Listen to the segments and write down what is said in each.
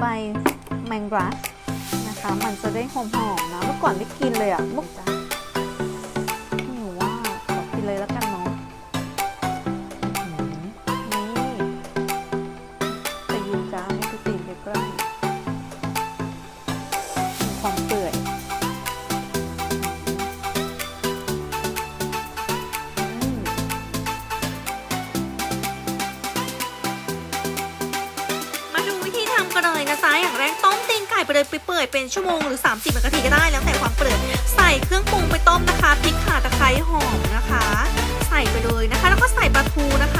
ใบแมงรัสนะคะ มันจะได้หอมๆนะเมื่อก่อนไม่กินเลยอะเมื่อจ้า ยเป็นชั่วโมงหรือ 30นาทีก็ได้แล้วแต่ความเปิดใส่เครื่องปรุงไปต้มนะคะพริกข่าตะไคร้หอมนะคะ ใส่ไปเลยนะคะ แล้วก็ใส่ปลาทูนะคะ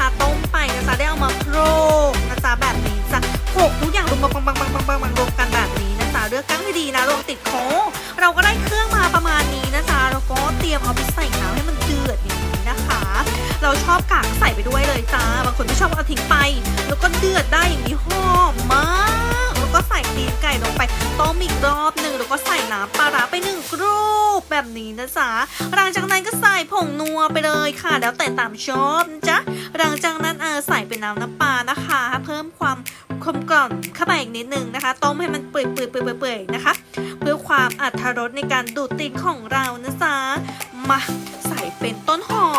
ร้าไปหนึ่งกรูปแบบนี้นะจ๊ะหลังจากนั้นก็ใส่ผงนัวไปเลยค่ะ แล้วแต่ตามชอบนะจ๊ะหลังจากนั้นเออใส่เป็นน้ำน้ำปลานะคะ เพิ่มความกลมกล่อมเข้าไปอีกนิดนึงนะคะ ต้มให้มันเปื่อยๆเปื่อยเปื่อยเปื่อยนะคะ เพื่อความอัตรรสในการดูดตีนของเรานะจ๊ะมาใส่เป็นต้นหอ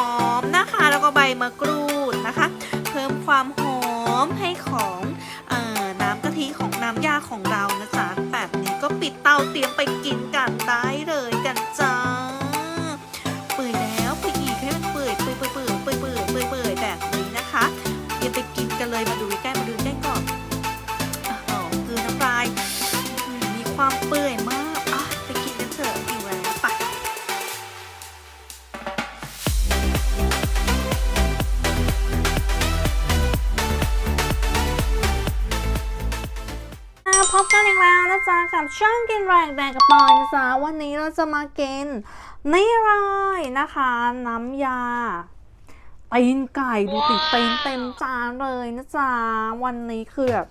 มนะคะ แล้วก็ใบมะกรูดนะคะ เพิ่มความหอมให้ของเออ ธิของน้ำยาของเรานะจ๊ะแบบนี้ก็ปิดเตาเตรียมไปกินกันได้เลยกันจ้าเปื่อยแล้วไปอีกให้มันเปื่อยเปื่อยเปื่อยเปื่อยเปื่อยเปื่อยแบบนี้นะคะเดี๋ยวไปกินกันเลยมาดูใกล้ ช่างกินแรงแดงกระปอยนะจ๊ะวันนี้เราจะมากิน นี่เลยนะคะ น้ำยาตีนไก่ดูติดเต็มเต็มจานเลยนะจ๊ะวันนี้คือแบบ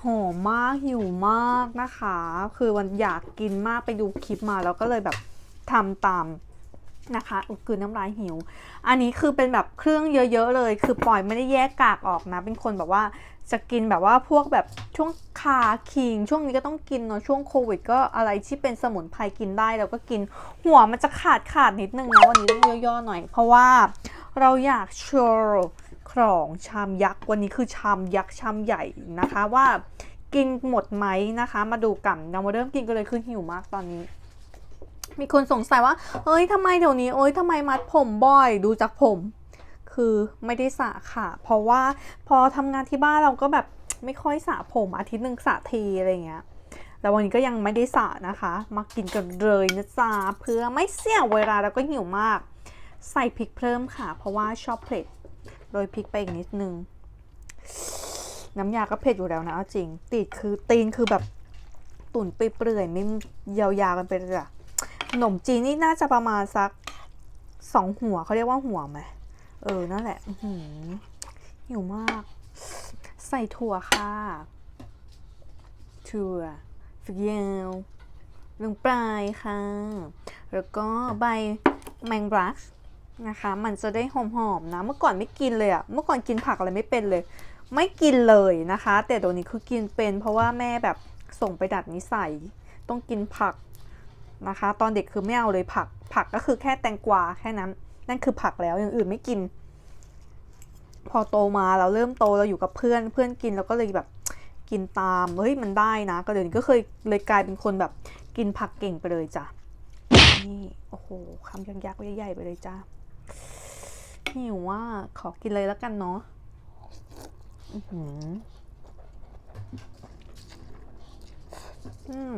หอมมากหิวมากนะคะ คือวันอยากกินมากไปดูคลิปมาแล้วก็เลยแบบทำตาม นะคะอุกืนน้ำลายหิว อันนี้คือเป็นแบบเครื่องเยอะ ๆ เลย คือปล่อยไม่ได้แยกกากออกนะ เป็นคนแบบว่าจะกินแบบว่าพวกแบบช่วงคาคิง ช่วงนี้ก็ต้องกินเนาะช่วงโควิด ก็อะไรที่เป็นสมุนไพรกินได้เราก็กินหัวมันจะขาดขาดนิดนึงนะวันนี้ต้องย่อๆหน่อย เพราะว่าเราอยากโชว์ของชามยักษ์วันนี้คือชามยักษ์ชามใหญ่นะคะว่ากินหมดไหมนะคะ มาดูกันเรามาเริ่มกินกันเลยคือหิวมากตอนนี้ มีคนสงสัยว่าเฮ้ยทำไมเดี๋ยวนี้ เอ้ยทำไมมัดผมบ่อย ดูจากผม คือไม่ได้สระค่ะ เพราะว่าพอทำงานที่บ้านเราก็แบบไม่ค่อยสระผมอาทิตย์หนึ่งสระทีอะไรเงี้ย แต่วันนี้ก็ยังไม่ได้สระนะคะ มากินกันเลยนะจ๊ะเพื่อไม่เสียเวลาแล้วก็หิวมาก ใส่พริกเพิ่มค่ะ เพราะว่าชอบเผ็ด โรยพริกไปอีกนิดนึง น้ำยาก็เผ็ดอยู่แล้วนะจริง ตีดคือตีนคือแบบ ตุ๋นไปเปื่อยไม่ยาวๆกันไปเลยอะ ขนมจีนนี่น่าจะประมาณสักสองหัวเขาเรียกว่าหัวไหมเออ นั่นแหละหือหิวมาก ใส่ถั่วค่ะถั่วฝักยาวลงปลายค่ะ แล้วก็ใบแมงรัสนะคะ มันจะได้หอมๆนะ เมื่อก่อนไม่กินเลยอะเมื่อก่อนกินผักอะไรไม่เป็นเลย ไม่กินเลยนะคะ แต่เดี๋ยวนี้คือกินเป็น เพราะว่าแม่แบบส่งไปดัดนิสัย ต้องกินผัก นะคะ ตอนเด็กคือไม่เอาเลยผัก ผักก็คือแค่แตงกวาแค่นั้น นั่นคือผักแล้วอย่างอื่นไม่กิน พอโตมาเราเริ่มโตเราอยู่กับเพื่อนเพื่อนกินเราก็เลยแบบกินตามเฮ้ยมันได้นะก็เดี๋ยวนี้ก็เคยเลยกลายเป็นคนแบบกินผักเก่งไปเลยจ้ะนี่โอ้โหคำยักษ์ใหญ่ๆไปเลยจ้ะหิวว่าขอกินเลยแล้วกันเนาะอื้อหืออืม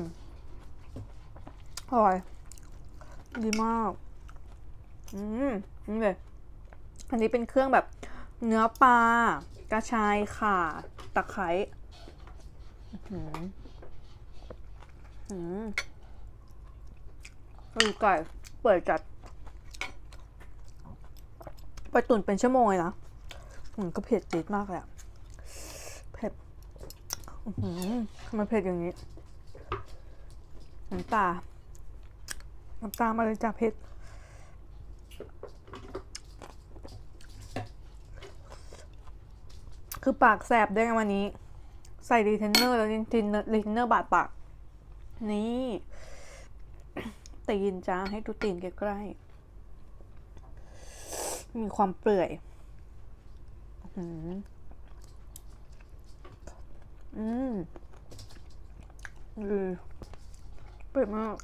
อร่อย ดีมาก อืมนี่เลยอันนี้เป็นเครื่องแบบเนื้อปลากระชายข่าตะไคร้อื้อหืออืมกระดูกไก่เปิดจัดไปตุ๋นเป็นชั่วโมงเลยนะอืมก็เผ็ดจี๊ดมากเลยอะเผ็ดอือหือทำไมเผ็ดอย่างนี้น้ำตา น้ำตามาเลยจ้ะเพชรคือปากแสบด้วยวันนี้ ใส่รีเทนเนอร์แล้วรีเทนเนอร์รีเทนเนอร์บาดปาก นี่ตีนจ้าให้ดูตีนใกล้ๆมีความเปื่อยอืมอืมอือเปื่อยมาก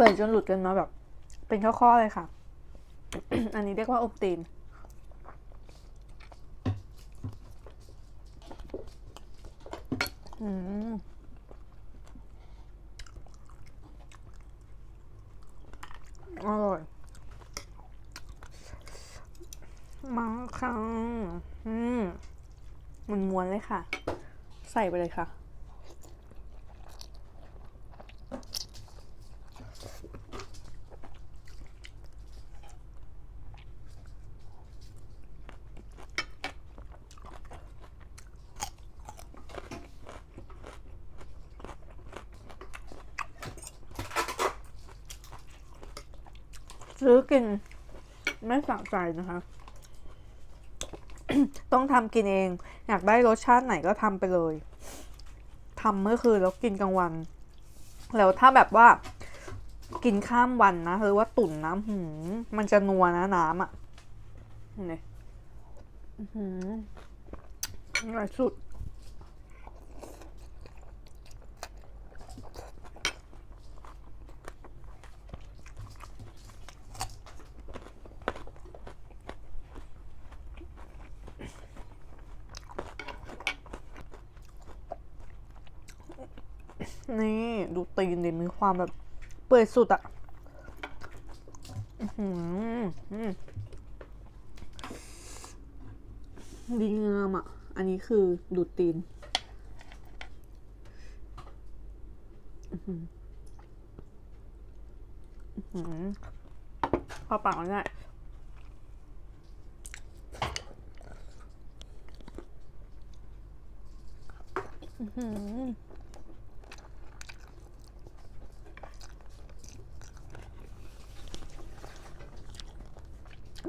เปื่อยจนหลุดกันมาแบบ เป็นข้อๆเลยค่ะ อันนี้เรียกว่าอบตีนอืมอร่อยมาค่ะอืมมันม้วนเลยค่ะ ใส่ไปเลยค่ะ ซื้อกิน ไม่สั่งใจนะคะ ต้องทำกินเอง อยากได้รสชาติไหนก็ทำไปเลยทำเมื่อคืนแล้วกินกลางวัน แล้วถ้าแบบว่ากินข้ามวันนะหรือว่าตุ๋นน้ำหืมมันจะนัวนะน้ำอะ่ะนี่อื้อหืออร่อยสุด นี่ดูตีนดิมีความแบบ เปื่อยสุดอะดีงามอะอันนี้คือดูดตีนอื้อหืออื้อหือพอปากมันได้อืม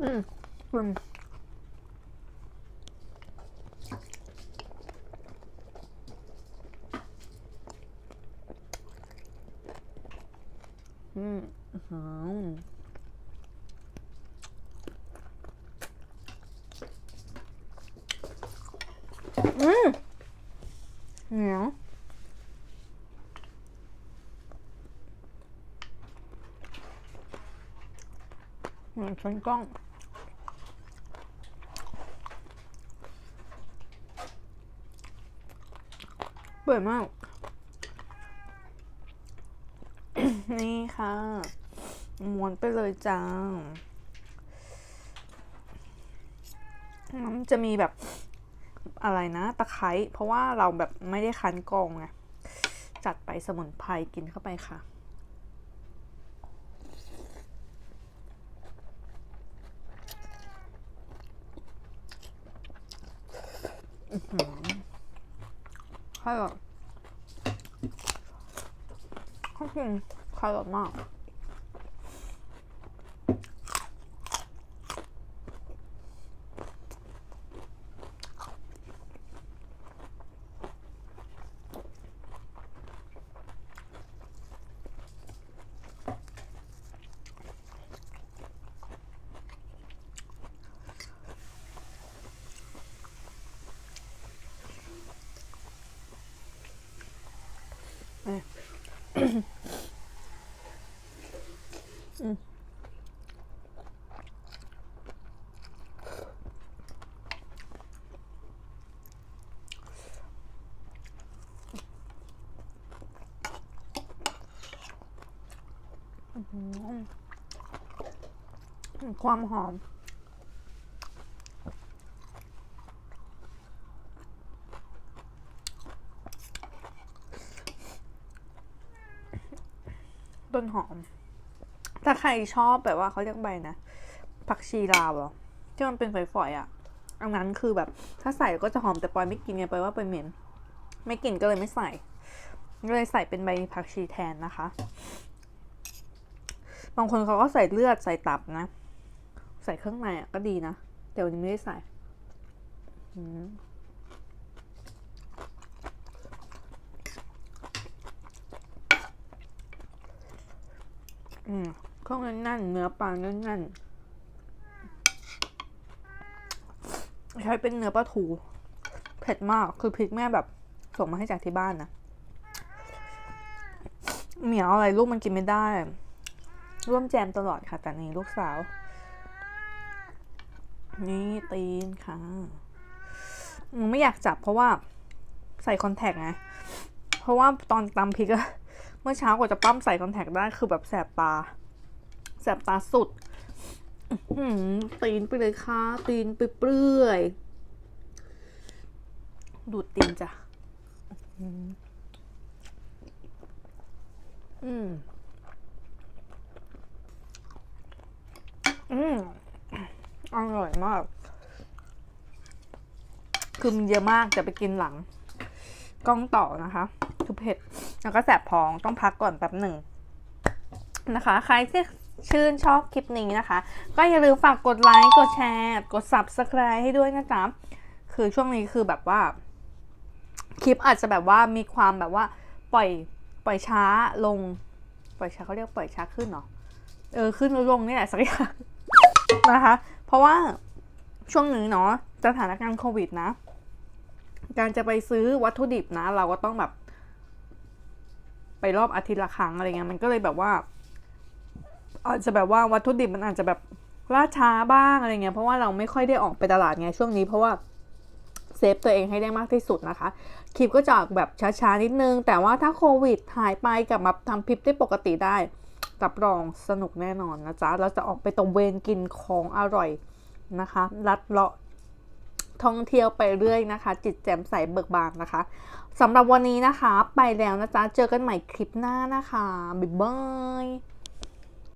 อืมอืมอื้อหืออื เหนียวเหมือนช้อนกล้องเปื่อยมาก นี่ค่ะ ม้วนไปเลยจ้า มันจะมีแบบอะไรนะ ตะไคร้เพราะว่าเราแบบไม่ได้คั้นกองไง จัดไปสมุนไพรกินเข้าไปค่ะคารอ ทข้าวกินค ความหอม ต้นหอม ถ้าใครชอบแบบว่าเขาเรียกใบนะผักชีลาวเหรอที่มันเป็นฝอยๆอะอันนั้นคือแบบ ถ้าใส่ก็จะหอมแต่ปอยไม่กินไงปอยว่าปอยเหม็น ไม่กินก็เลยไม่ใส่ก็เลยใส่เป็นใบผักชีแทนนะคะ บางคนเขาก็ใส่เลือดใส่ตับนะ ใส่เครื่องในอะก็ดีนะแต่วันนี้ไม่ได้ใส่ อืม อืมเครื่องแน่นๆเนื้อปลาแน่นๆใช้เป็นเนื้อปลาทูเผ็ดมากคือพริกแม่แบบ ส่งมาให้จากที่บ้านนะเหมียวอะไรลูกมันกินไม่ได้ ร่วมแจมตลอดค่ะแต่นี่ลูกสาว นี่ตีนค่ะไม่อยากจับเพราะว่าใส่คอนแทคไงเพราะว่าตอนตำพริกอะ เมื่อเช้ากว่าจะปั้มใส่คอนแทคได้คือแบบแสบตา แสบตาสุดตีนไปเลยค่ะ ตีนไปเปรื่อย ดูดตีนจ้ะอืมอืม อืม อร่อยมาก คือมันเยอะมากจะไปกินหลัง กล้องต่อนะคะ คือเผ็ด แล้วก็แสบท้องต้องพักก่อนแป๊บหนึ่งนะคะ ใครที่ชื่นชอบคลิปนี้นะคะ ก็อย่าลืมฝากกดไลค์กดแชร์ กด subscribe ให้ด้วยนะจ๊ะคือช่วงนี้คือแบบว่า คลิปอาจจะแบบว่ามีความแบบว่าปล่อยปล่อยช้าลง ปล่อยช้าเขาเรียกปล่อยช้าขึ้นเนาะเออขึ้นแล้วลงนี่แหละสักอย่างนะคะ เพราะว่าช่วงนี้เนาะสถานการณ์โควิดนะ การจะไปซื้อวัตถุดิบนะ เราก็ต้องแบบ ไปรอบอาทิตย์ละครั้งอะไรเงี้ยมันก็เลยแบบว่าอาจจะแบบว่าวัตถุดิบมันอาจจะแบบล่าช้าบ้างอะไรเงี้ยเพราะว่าเราไม่ค่อยได้ออกไปตลาดไงช่วงนี้เพราะว่าเซฟตัวเองให้ได้มากที่สุดนะคะ คลิปก็จะออกแบบช้าๆนิดนึง แต่ว่าถ้าโควิดหายไปกลับมาทำคลิปได้ปกติได้รับรองสนุกแน่นอนนะจ๊ะ เราจะออกไปตระเวนกินของอร่อยนะคะ ลัดเลาะ ท่องเที่ยวไปเรื่อยนะคะ จิตแจ่มใสเบิกบานนะคะสำหรับวันนี้นะคะ ไปแล้วนะจ๊ะ เจอกันใหม่คลิปหน้านะคะ บ๊ายบาย